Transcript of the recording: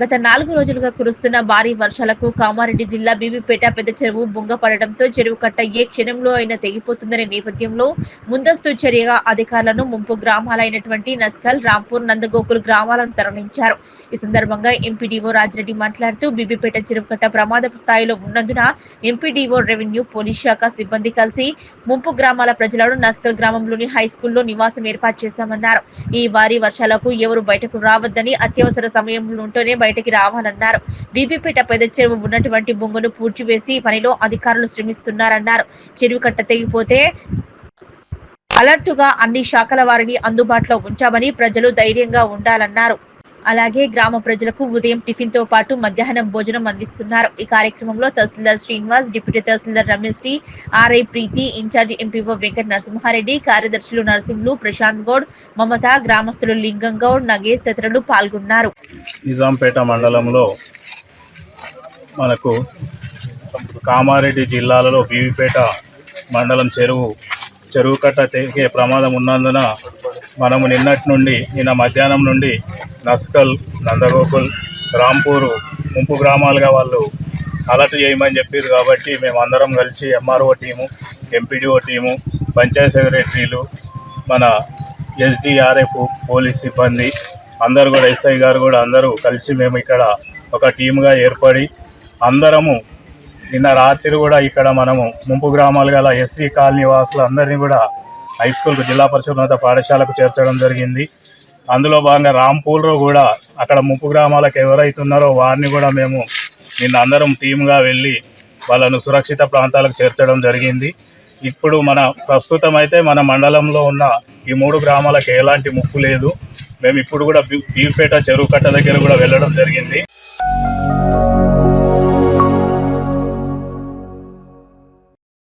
గత నాలుగు రోజులుగా కురుస్తున్న భారీ వర్షాలకు కామారెడ్డి జిల్లా బీబీపేట పెద్ద చెరువు బొంగపడటంతో చెరువు కట్ట ఏ క్షణంలో అయినా తెగిపోతుందనే నేపథ్యంలో ముందస్తు చర్యగా అధికారులను ముంపు గ్రామాలైనటువంటి నస్కల్ రాంపూర్ నందగోకుల్ గ్రామాలను తరలించారు. ఈ సందర్భంగా ఎంపీడీఓ రాజిరెడ్డి మాట్లాడుతూ బీబీపేట చెరువు కట్ట ప్రమాదపు స్థాయిలో ఉన్నందున ఎంపీడీఓ రెవెన్యూ పోలీస్ శాఖ సిబ్బంది కలిసి ముంపు గ్రామాల ప్రజలను నస్కల్ గ్రామంలోని హై స్కూల్లో నివాసం ఏర్పాటు చేశామన్నారు. ఈ భారీ వర్షాలకు ఎవరు బయటకు రావద్దని అత్యవసర సమయంలోంటేనే బయటికి రావాలన్నారు. బీబీపేట పెద్ద చెరువు ఉన్నటువంటి బొంగును పూడ్చివేసి పనిలో అధికారులు శ్రమిస్తున్నారన్నారు. చెరువు కట్ట తెగిపోతే అలర్టుగా అన్ని శాఖల వారిని అందుబాటులో ఉంచామని ప్రజలు ధైర్యంగా ఉండాలన్నారు. అలాగే గ్రామ ప్రజలకు ఉదయం టిఫిన్తో పాటు మధ్యాహ్నం భోజనం అందిస్తున్నారు. ఈ కార్యక్రమంలో తహసీల్దార్ శ్రీనివాస్ డిప్యూటీ తహసీల్దార్ Ramesh Sri RI Preethi incharge MPO Venkata Narasimhareddy కార్యదర్శులు నరసింహులు ప్రశాంత్ గౌడ్ మమత గ్రామస్తులు లింగం గౌడ్ నగేష్ తదితరులు పాల్గొన్నారు. నిజాంపేట మండలంలో మనకు కామారెడ్డి జిల్లాలలో బీవీపేట మండలం చెరువు చెరువు కట్ట తెగే ప్రమాదం ఉన్నందున మనము నిన్నటి నుండి నిన్న మధ్యాహ్నం నుండి నస్కల్ నందగోకుల్ రాంపూరు ముంపు గ్రామాలుగా వాళ్ళు అలర్ట్ చేయమని చెప్పారు కాబట్టి మేము అందరం కలిసి MRO team MPDO team panchayat సెక్రటరీలు మన ఎస్డిఆర్ఎఫ్ పోలీస్ సిబ్బంది అందరు కూడా ఎస్ఐ గారు కూడా అందరూ కలిసి మేము ఇక్కడ ఒక టీముగా ఏర్పడి అందరము నిన్న రాత్రి కూడా ఇక్కడ మనము ముంపు గ్రామాలు గల ఎస్సీ కాలనీ వాసులు అందరినీ కూడా హై స్కూల్కు జిల్లా పరిషత్ ఉన్నత పాఠశాలకు చేర్చడం జరిగింది. అందులో భాగంగా రాంపూర్లో కూడా అక్కడ ముప్పు గ్రామాలకు ఎవరైతే ఉన్నారో వారిని కూడా మేము నిన్న అందరం టీమ్గా వెళ్ళి వాళ్ళను సురక్షిత ప్రాంతాలకు చేర్చడం జరిగింది. ఇప్పుడు మన ప్రస్తుతం అయితే మన మండలంలో ఉన్న ఈ మూడు గ్రామాలకు ఎలాంటి ముప్పు లేదు. మేము ఇప్పుడు కూడా బీ- బీపేట చెరువు కట్ట దగ్గర కూడా వెళ్ళడం జరిగింది.